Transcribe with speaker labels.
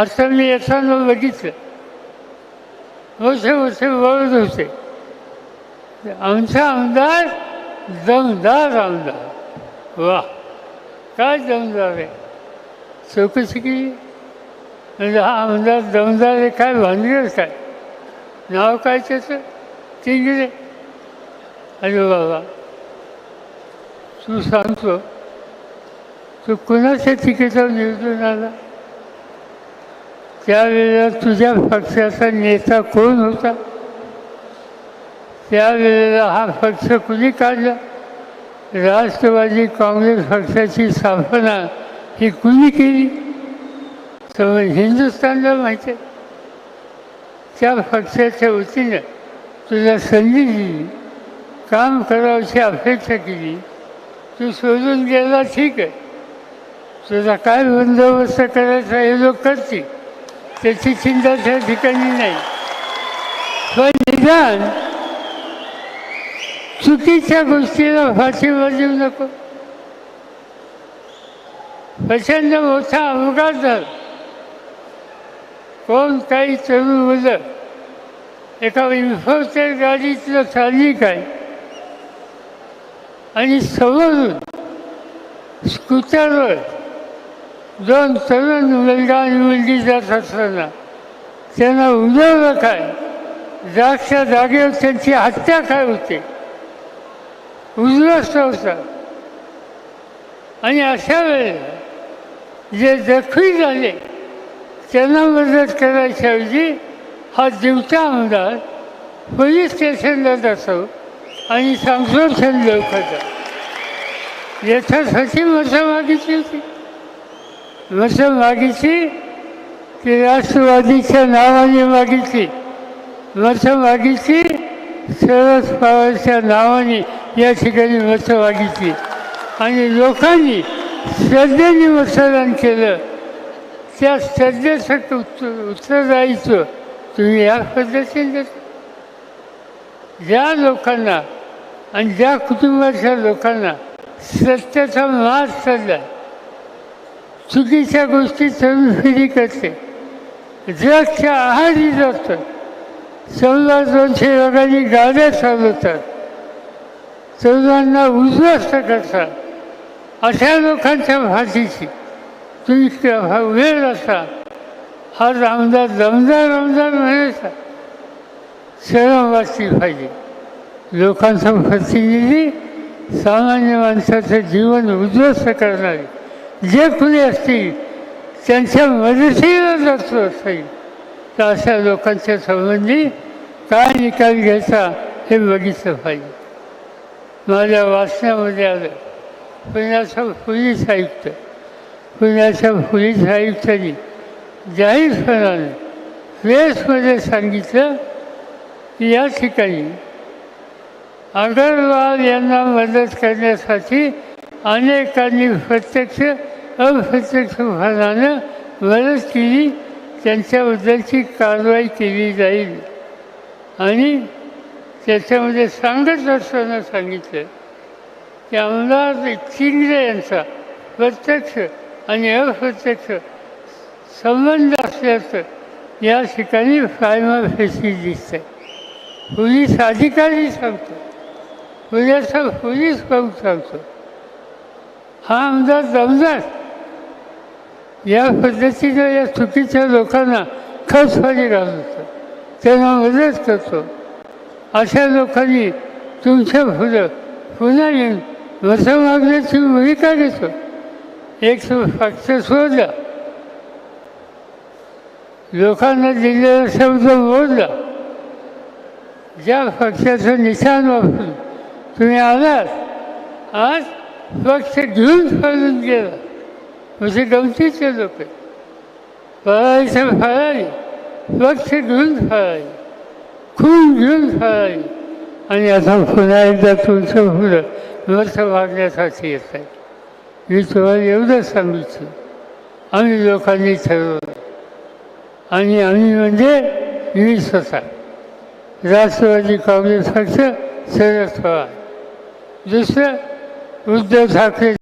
Speaker 1: असं मी येताना बघितलं वर्ष वर्ष बोलत होते. आमचा आमदार दमदार आमदार. वा काय दमदार आहे. चौकशी. केली म्हणजे हा आमदार दमदार आहे काय भानगीर काय? नाव काय त्याचं? तिंगरे अरे बाबा तू सांगतो. तू कुणाच्या तिकीटावर निवडून आला? त्यावेळेला तुझ्या पक्षाचा नेता कोण होता? त्यावेळेला हा पक्ष कुणी काढला? राष्ट्रवादी काँग्रेस पक्षाची स्थापना ही कुणी केली? तर हिंदुस्थानला माहिती आहे. त्या पक्षाच्या वतीनं तुला संधी दिली काम करावची अपेक्षा केली. तू सोडून गेला ठीक आहे. तुझा काय बंदोबस्त करायचा हे लोक करतील. त्याची चिंता त्या ठिकाणी नाही. पण निदान चुकीच्या गोष्टीला फाशीवर देऊ नको. प्रचंड मोठा अपघात झाला. कोण काही तरुण मुलं एका इन्फोटेड गाडीतलं चालली काय आणि समोरून स्कूटरवर दोन तरुण मुलगा आणि मुलगी जात असताना त्यांना उडवलं काय? जागच्या जागेवर त्यांची हत्या काय होते? उद्ध्वस्त होता आणि अशा वेळेला जे जखमी झाले त्यांना मदत करायच्याऐवजी हा दिवचा आमदार पोलीस स्टेशनला जातो आणि संशोधन लवकर याच्यासाठी मतं मागितली होती. मतं मागितली की राष्ट्रवादीच्या नावाने मागितली. मतं मागितली शरद पवारच्या नावाने या ठिकाणी मतं मागितली. आणि लोकांनी श्रद्धेने मतदान केलं. त्या श्रद्धेसाठी उत्तर उत्तरदायित्व तुम्ही या पद्धतीने ज्या लोकांना आणि ज्या कुटुंबाच्या लोकांना सत्याचा मास चालला चुकीच्या गोष्टी चवीफिरी करते ड्रगच्या आहारी जातं. चौदा दोनशे लोकांनी गाड्या चालवतात चौदांना उद्ध्वस्त करतात. अशा लोकांच्या भाषेची तुम्ही वेळ असा हा आमदार दमदार आमदार म्हणायचा. शरम वाचली पाहिजे. लोकांचा प्रतिनिधी सामान्य माणसाचं जीवन उद्ध्वस्त करणारे. जे कुणी असतील त्यांच्या मदतीला जातो असेल. तर अशा लोकांच्या संबंधी काय निकाल घ्यायचा हे बघितलं पाहिजे. माझ्या वाचण्यामध्ये आलं पुण्याचा पोलीस आयुक्त पुण्याच्या पोलीस आयुक्तांनी जाहीरपणाने प्रेसमध्ये सांगितलं की या ठिकाणी अगरवाल यांना मदत करण्यासाठी अनेकांनी प्रत्यक्ष अप्रत्यक्षपणानं मदत केली त्यांच्याबद्दलची कारवाई केली जाईल. आणि त्याच्यामध्ये सांगत असताना सांगितलं की आमदार चिंगरे यांचा प्रत्यक्ष आणि अप्रत्यक्ष संबंध असल्याचं या ठिकाणी फायमा फेसी दिसत आहे पोलीस अधिकारी सांगतो पुण्याचा पोलीस पाहून सांगतो हा आमदार दमदार या पद्धतीनं या चुकीच्या लोकांना खसफारी घालतो. त्यांना मदत करतो. अशा लोकांनी तुमच्या फुलं पुन्हा येऊन मतं मागण्याची भूमिका घेतो. एक पक्ष सोडला लोकांना दिलेला शब्द मोडला. ज्या पक्षाचं निशाण वापरून तुम्ही आलात आज पक्ष घेऊन फाडून गेला. म्हणजे गमतीचे लोक. पळायचं फळाई स्वच्छ घेऊन फळाई खून घेऊन फळाई आणि आता पुन्हा एकदा तुमचं फुलं वर्ष मागण्यासाठी येत आहे. मी तुम्हाला एवढं सांगितलं आम्ही लोकांनी ठरवलं. आणि आम्ही म्हणजे मी स्वतः. राष्ट्रवादी काँग्रेस पक्ष शरद पवार. दुसरं उद्धव ठाकरे